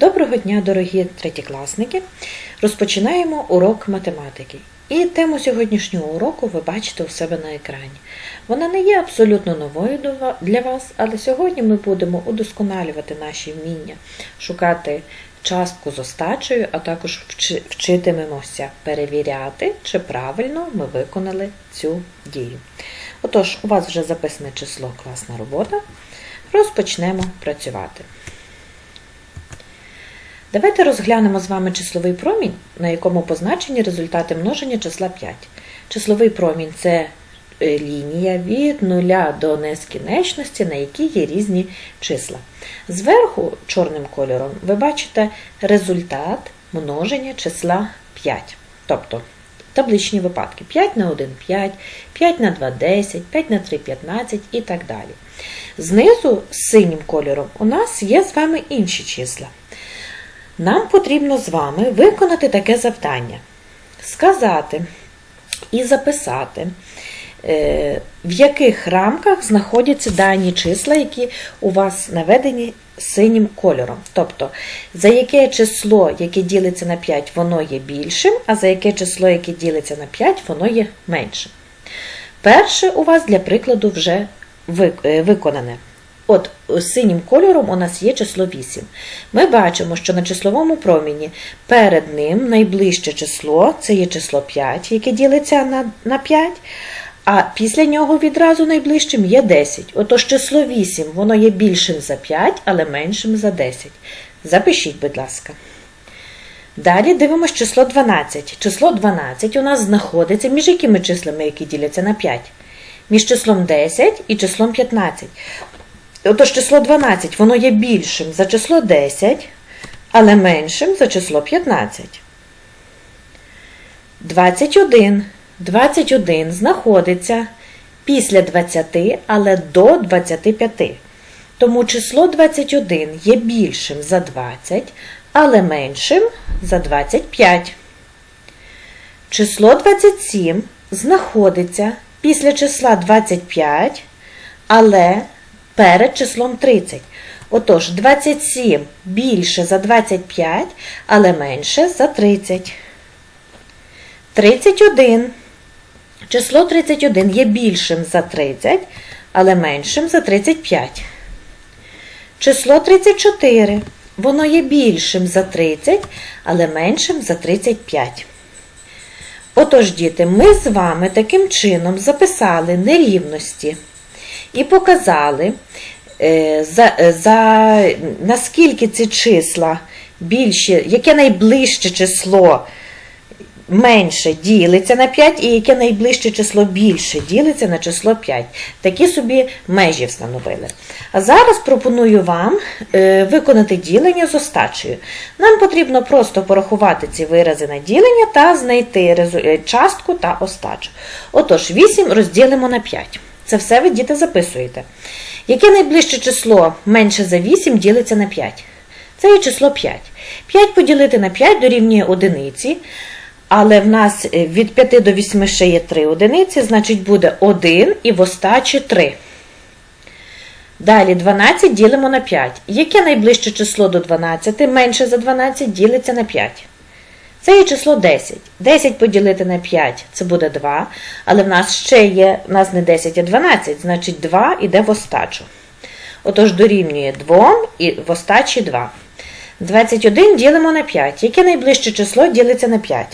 Доброго дня, дорогі третєкласники! Розпочинаємо урок математики. І тему сьогоднішнього уроку ви бачите у себе на екрані. Вона не є абсолютно новою для вас, але сьогодні ми будемо удосконалювати наші вміння, шукати частку з остачею, а також вчитимемося перевіряти, чи правильно ми виконали цю дію. Отож, у вас вже записане число класна робота. Розпочнемо працювати. Давайте розглянемо з вами числовий промінь, на якому позначені результати множення числа 5. Числовий промінь це е, лінія від нуля до нескінченності, на якій є різні числа. Зверху чорним кольором ви бачите результат множення числа 5. Тобто табличні випадки 5 на 1 5, 5 на 2 10, 5 на 3 15 і так далі. Знизу синім кольором у нас є з вами інші числа. Нам потрібно з вами виконати таке завдання: сказати і записати, е, в яких рамках знаходяться дані числа, які у вас наведені синім кольором. Тобто, за яке число, яке ділиться на 5, воно є більшим, а за яке число, яке ділиться на 5, воно є меншим. Перше у вас для прикладу вже е, виконане. От синім кольором у нас є число 8. Ми бачимо, що на числовому проміні перед ним найближче число це є число 5, яке ділиться на, на 5, а після нього відразу найближчим є 10. Отож число 8 воно є більшим за 5, але меншим за 10. Запишіть, будь ласка. Далі дивимося число 12. Число 12 у нас знаходиться між якими числами, які діляться на 5? Між числом 10 і числом 15. Отож число 12 воно є більшим за число 10, але меншим за число 15. 21. 21 знаходиться після 20, але до 25. Тому число 21 є більшим за 20, але меншим за 25. Число 27 знаходиться після числа 25, але перед числом 30. Отож, 27 більше за 25, але менше за 30. 31. Число 31 є більшим за 30, але меншим за 35. Число 34. Воно є більшим за 30, але меншим за 35. Отож, діти, ми з вами таким чином записали нерівності і показали, е, за, за, наскільки ці числа більше, яке найближче число менше ділиться на 5, і яке найближче число більше ділиться на число 5. Такі собі межі встановили. А зараз пропоную вам е, виконати ділення з остачею. Нам потрібно просто порахувати ці вирази на ділення та знайти е, частку та остачу. Отож, 8 розділимо на 5. Це все ви діти записуєте. Яке найближче число менше за 8 ділиться на 5? Це є число 5. 5 поділити на 5 дорівнює одиниці. Але в нас е, від 5 до 8 ще є 3 одиниці, значить буде 1 і в остачі 3. Далі 12 ділимо на 5. Яке найближче число до 12 менше за 12 ділиться на 5? Це є число 10. 10 поділити на 5 це буде 2. Але в нас ще є, в нас не 10, а 12, значить 2 йде в остачу. Отож дорівнює 2 і в остачі 2. 21 ділимо на 5. Яке найближче число ділиться на 5?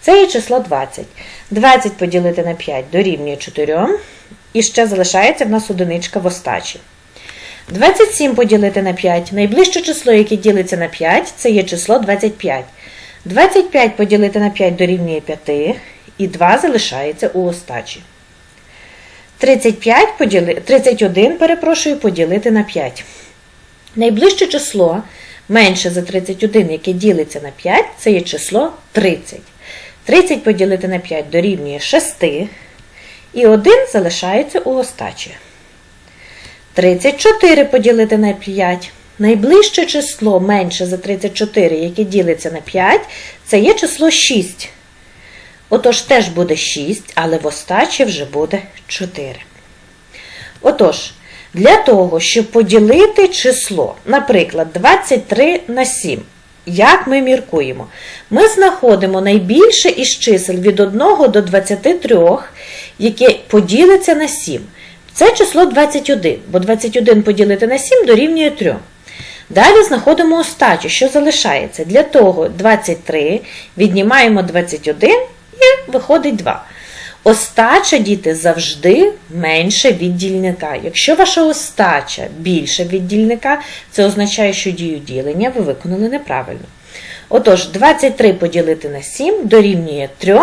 Це є число 20. 20 поділити на 5 дорівнює 4. І ще залишається в нас одиничка в остачі. 27 поділити на 5. Найближче число, яке ділиться на 5, це є число 25. 25 поділити на 5 дорівнює 5. І 2 залишається у остачі. 35 поділи... 31, перепрошую, поділити на 5. Найближче число менше за 31, яке ділиться на 5, це є число 30. 30 поділити на 5 дорівнює 6, і 1 залишається у остачі. 34 поділити на 5. Найближче число менше за 34, яке ділиться на 5, це є число 6. Отож, теж буде 6, але в остачі вже буде 4. Отож, Для того, щоб поділити число, наприклад, 23 на 7. Як ми міркуємо? Ми знаходимо найбільше із чисел від 1 до 23, яке поділиться на 7. Це число 21, бо 21 поділити на 7 дорівнює 3. Далі знаходимо остачу, що залишається. Для того 23 віднімаємо 21 і виходить 2. Остача, діти, завжди менше від дільника. Якщо ваша остача більше від дільника, це означає, що дію ділення ви виконали неправильно. Отож, 23 поділити на 7 дорівнює 3,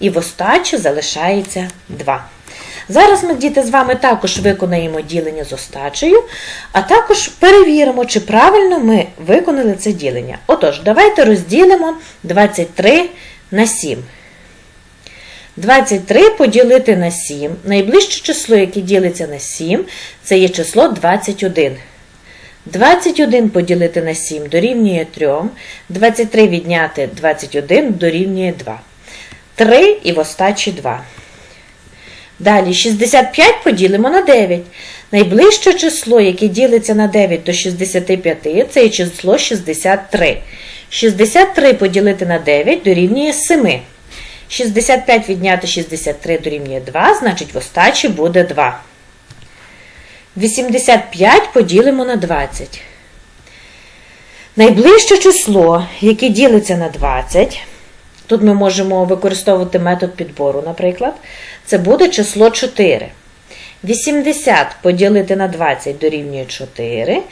і в остачі залишається 2. Зараз ми, діти, з вами також виконаємо ділення з остачею, а також перевіримо, чи правильно ми виконали це ділення. Отож, давайте розділимо 23 на 7. 23 поділити на 7. Найближче число, яке ділиться на 7, це є число 21. 21 поділити на 7 дорівнює 3. 23 відняти 21 дорівнює 2. 3 і в остачі 2. Далі 65 поділимо на 9. Найближче число, яке ділиться на 9 до 65, це число 63. 63 поділити на 9 дорівнює 7. 65 відняти 63 дорівнює 2, значить в остачі буде 2. 85 поділимо на 20. Найближче число, яке ділиться на 20, тут ми можемо використовувати метод підбору, наприклад, це буде число 4. 80 поділити на 20 дорівнює 4.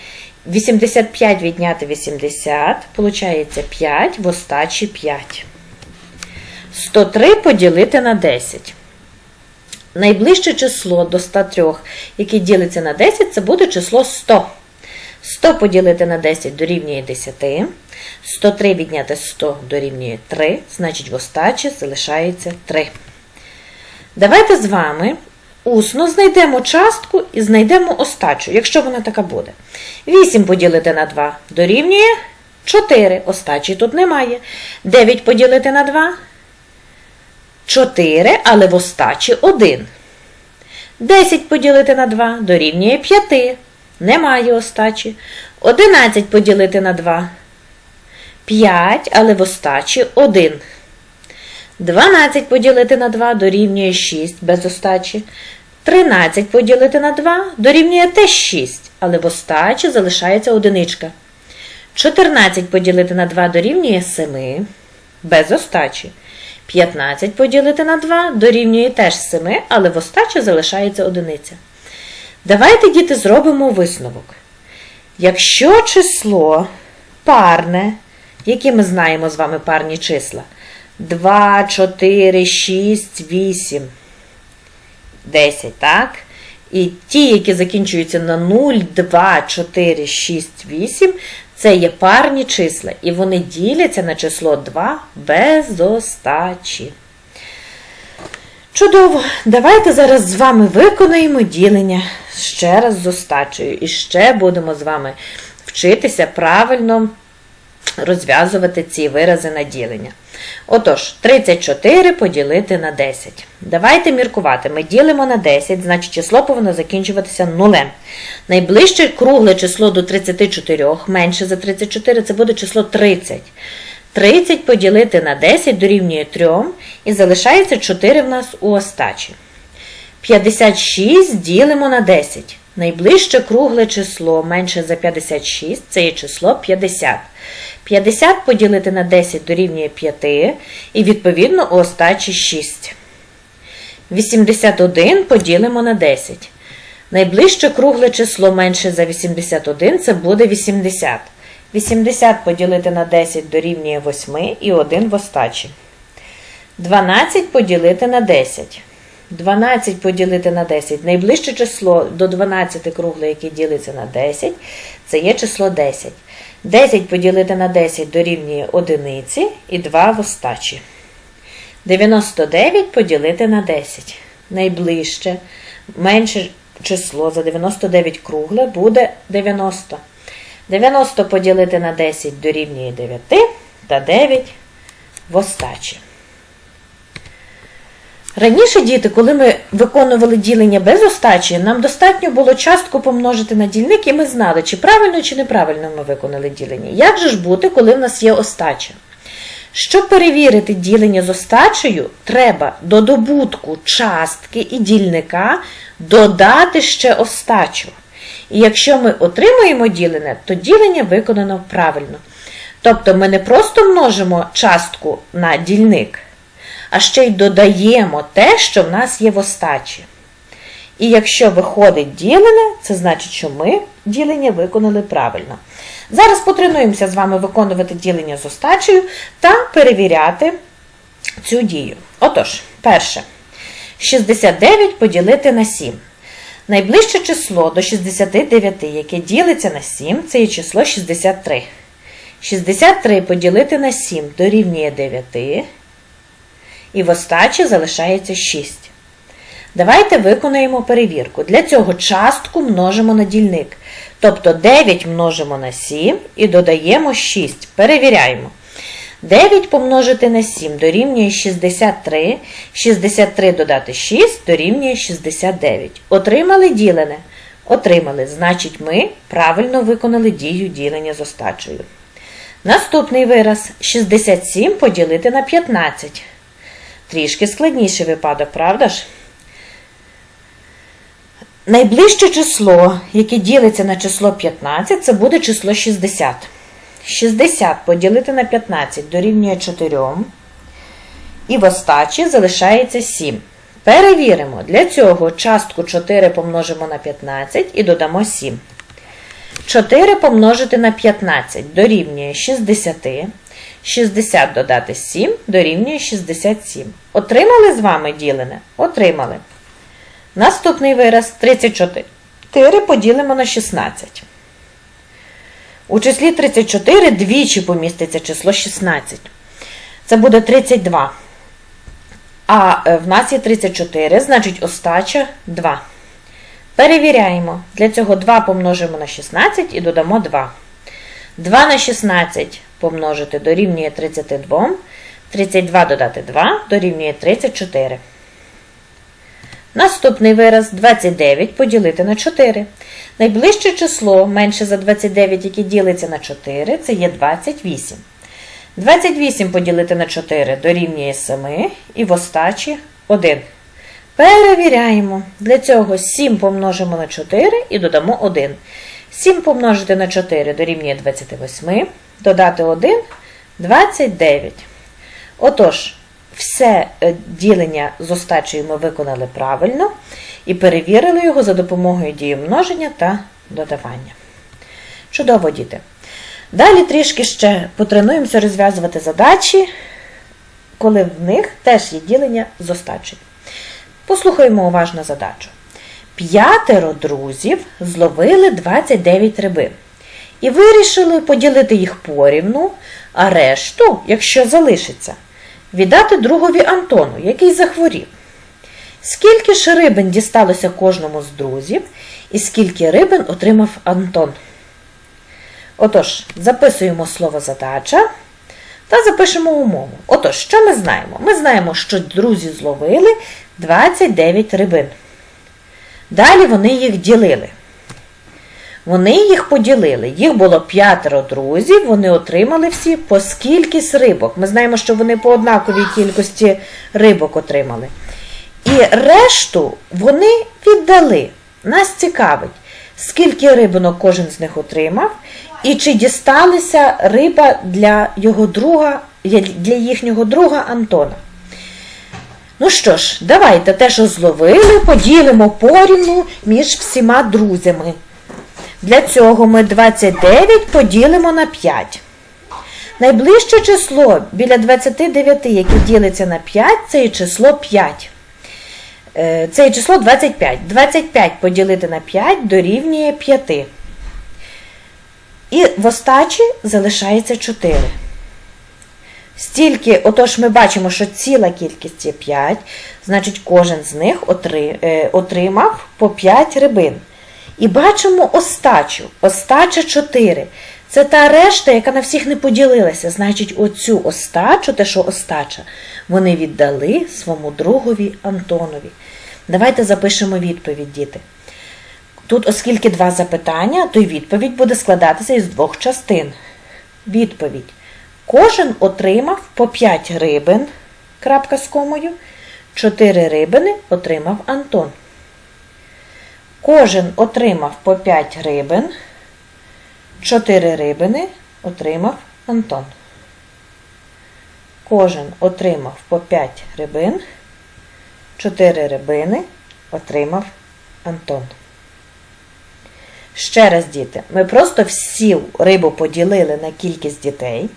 85 відняти 80, виходить 5, в остачі 5. 103 поділити на 10. Найближче число до 103, яке ділиться на 10, це буде число 100. 100 поділити на 10 дорівнює 10. 103 відняти 100 дорівнює 3, значить в остачі залишається 3. Давайте з вами усно знайдемо частку і знайдемо остачу, якщо вона така буде. 8 поділити на 2 дорівнює 4. Остачі тут немає. 9 поділити на 2 4, але в остачі 1. 10 поділити на 2 дорівнює 5. Немає остачі. 11 поділити на 2. 5, але в остачі 1. 12 поділити на 2 дорівнює 6 без остачі. 13 поділити на 2 дорівнює теж 6, але в остачі залишається одиничка. 14 поділити на 2 дорівнює 7 без остачі. 15 поділити на 2 дорівнює теж 7, але в остачі залишається одиниця. Давайте, діти, зробимо висновок. Якщо число парне, які ми знаємо з вами парні числа, 2, 4, 6, 8, 10, так? І ті, які закінчуються на 0, 2, 4, 6, 8, це є парні числа, і вони діляться на число 2 без остачі. Чудово! Давайте зараз з вами виконаємо ділення ще раз з остачею. І ще будемо з вами вчитися правильно розв'язувати ці вирази на ділення. Отож, 34 поділити на 10. Давайте міркувати. Ми ділимо на 10, значить число повинно закінчуватися нулем. Найближче кругле число до 34, менше за 34, це буде число 30. 30 поділити на 10 дорівнює 3 і залишається 4 в нас у остачі. 56 ділимо на 10. Найближче кругле число менше за 56 це є число 50. 50 поділити на 10 дорівнює 5, і відповідно у остачі 6. 81 поділимо на 10. Найближче кругле число менше за 81 це буде 80. 80 поділити на 10 дорівнює 8 і 1 в остачі. 12 поділити на 10. 12 поділити на 10. Найближче число до 12 кругле, яке ділиться на 10, це є число 10. 10 поділити на 10 дорівнює 1 і 2 в остачі. 99 поділити на 10. Найближче, менше число за 99 кругле буде 90. 90 поділити на 10 дорівнює 9 та 9 в остачі. Раніше діти, коли ми виконували ділення без остачі, нам достатньо було частку помножити на дільник, і ми знали, чи правильно, чи неправильно ми виконали ділення. Як же ж бути, коли в нас є остача? Щоб перевірити ділення з остачею, треба до добутку частки і дільника додати ще остачу. І якщо ми отримуємо ділене, то ділення виконано правильно. Тобто ми не просто множимо частку на дільник, а ще й додаємо те, що в нас є в остачі. І якщо виходить ділене, це значить, що ми ділення виконали правильно. Зараз потренуємося з вами виконувати ділення з остачею та перевіряти цю дію. Отож, перше. 69 поділити на 7. Найближче число до 69, яке ділиться на 7, це є число 63. 63 поділити на 7 дорівнює 9. І в остачі залишається 6. Давайте виконаємо перевірку. Для цього частку множимо на дільник. Тобто 9 множимо на 7 і додаємо 6. Перевіряємо. 9 помножити на 7 дорівнює 63. 63 додати 6 дорівнює 69. Отримали ділене? Отримали. Значить, ми правильно виконали дію ділення з остачею. Наступний вираз 67 поділити на 15. Трішки складніший випадок, правда ж? Найближче число, яке ділиться на число 15, це буде число 60. 60 поділити на 15 дорівнює 4. І в остачі залишається 7. Перевіримо. Для цього частку 4 помножимо на 15 і додамо 7. 4 помножити на 15 дорівнює 60. 60 додати 7 дорівнює 67. Отримали з вами ділене? Отримали. Наступний вираз 34 4 поділимо на 16. У числі 34 двічі поміститься число 16. Це буде 32. А е, в нас є 34, значить остача 2. Перевіряємо. Для цього 2 помножимо на 16 і додамо 2. 2 на 16 помножити дорівнює 32. 32 додати 2 дорівнює 34. Наступний вираз 29 поділити на 4. Найближче число менше за 29, яке ділиться на 4, це є 28. 28 поділити на 4 дорівнює 7 і в остачі 1. Перевіряємо. Для цього 7 помножимо на 4 і додамо 1. 7 помножити на 4 дорівнює 28. Додати 1 29. Отож, все е, ділення з остачею ми виконали правильно і перевірили його за допомогою дії множення та додавання. Чудово, діти! Далі трішки ще потренуємося розв'язувати задачі, коли в них теж є ділення з остачею. Послухаємо уважно задачу. П'ятеро друзів зловили 29 рибин і вирішили поділити їх порівну, а решту, якщо залишиться, віддати другові Антону, який захворів. Скільки ж рибин дісталося кожному з друзів, і скільки рибин отримав Антон? Отож, записуємо слово задача та запишемо умову. Отож, що ми знаємо? Ми знаємо, що друзі зловили 29 рибин. Далі вони їх ділили. Вони їх поділили. Їх було п'ятеро друзів, вони отримали всі по скількись рибок. Ми знаємо, що вони по однаковій кількості рибок отримали. І решту вони віддали. Нас цікавить, скільки рибинок кожен з них отримав, і чи дісталася риба для його друга, для їхнього друга Антона. Ну що ж, давайте те, що зловили, поділимо порівну між всіма друзями. Для цього ми 29 поділимо на 5. Найближче число біля 29, яке ділиться на 5, це є число 5. Е, Це є число 25. 25 поділити на 5 дорівнює 5. І в остачі залишається 4. Стільки, отож, ми бачимо, що ціла кількість є 5, значить, кожен з них е, отримав по 5 рибин. І бачимо остачу. Остача 4. Це та решта, яка на всіх не поділилася. Значить, оцю остачу, те, що остача, вони віддали своєму другові Антонові. Давайте запишемо відповідь, діти. Тут, оскільки два запитання, то й відповідь буде складатися із двох частин. Відповідь. Кожен отримав по 5 рибин, крапка з комою, 4 рибини отримав Антон. Кожен отримав по 5 рибин, 4 рибини отримав Антон. Кожен отримав по 5 рибин, 4 рибини отримав Антон. Ще раз, діти, ми просто всю рибу поділили на кількість дітей.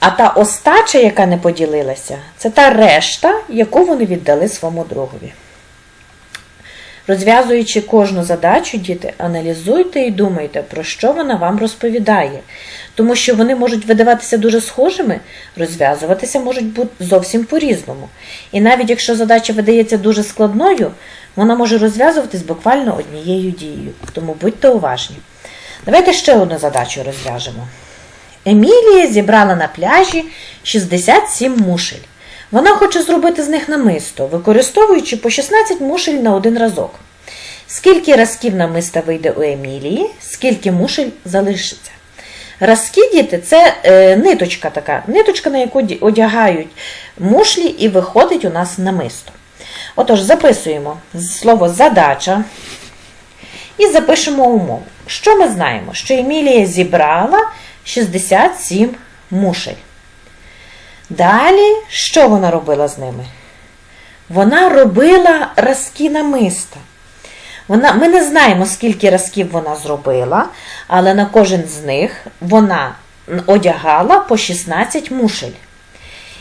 А та остача, яка не поділилася, це та решта, яку вони віддали своєму другові. Розв'язуючи кожну задачу, діти, аналізуйте і думайте, про що вона вам розповідає. Тому що вони можуть видаватися дуже схожими, розв'язуватися можуть бути зовсім по-різному. І навіть якщо задача видається дуже складною, вона може розв'язуватись буквально однією дією. Тому будьте уважні. Давайте ще одну задачу розв'яжемо. Емілія зібрала на пляжі 67 мушель. Вона хоче зробити з них намисто, використовуючи по 16 мушель на один разок. Скільки разків намиста вийде у Емілії, скільки мушель залишиться. Разки, діти, це е, ниточка така, ниточка, на яку одягають мушлі і виходить у нас намисто. Отож, записуємо слово задача і запишемо умову. Що ми знаємо? Що Емілія зібрала 67 мушель. Далі, що вона робила з ними? Вона робила разки намиста. Вона, ми не знаємо, скільки разків вона зробила, але на кожен з них вона одягала по 16 мушель.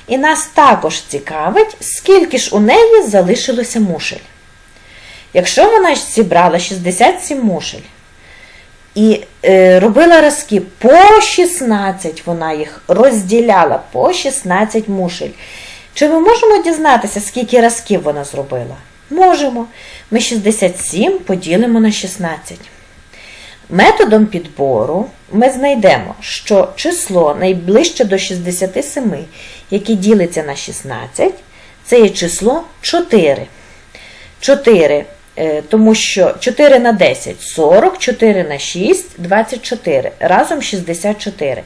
І нас також цікавить, скільки ж у неї залишилося мушель. Якщо вона зібрала 67 мушель і робила разки по 16, вона їх розділяла по 16 мушель. Чи ми можемо дізнатися, скільки разків вона зробила? Можемо. Ми 67 поділимо на 16. Методом підбору ми знайдемо, що число найближче до 67, яке ділиться на 16, це є число 4. 4, е, тому що 4 на 10 40, 4 на 6 24, разом 64.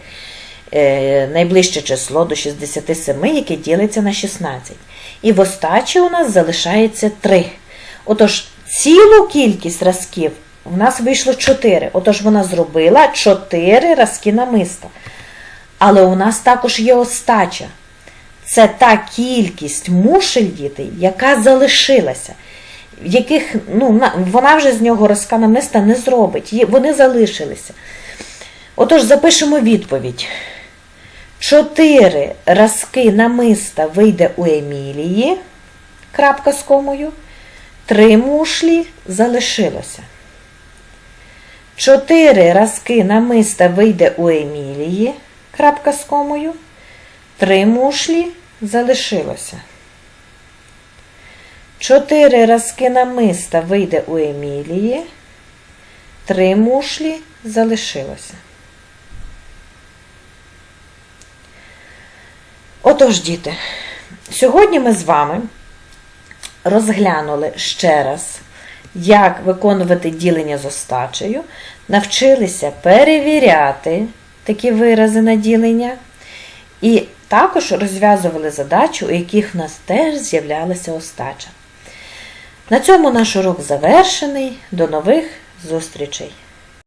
Е, Найближче число до 67, яке ділиться на 16. І в остачі у нас залишається 3. Отож, цілу кількість разків у нас вийшло 4. Отож, вона зробила 4 разки намиста. Але у нас також є остача. Це та кількість мушель дітей, яка залишилася, яких ну, вона вже з нього разка намиста не зробить. Вони залишилися. Отож, запишемо відповідь. Чотири разки намиста вийде у Емілії, крапка з комою, три мушлі залишилося. Чотири разки намиста вийде у Емілії, крапка з комою, три мушлі залишилося. Чотири разки намиста вийде у Емілії, три мушлі залишилося. Отож, діти, сьогодні ми з вами розглянули ще раз, як виконувати ділення з остачею, навчилися перевіряти такі вирази на ділення, і також розв'язували задачу, у яких в нас теж з'являлася остача. На цьому наш урок завершений. До нових зустрічей!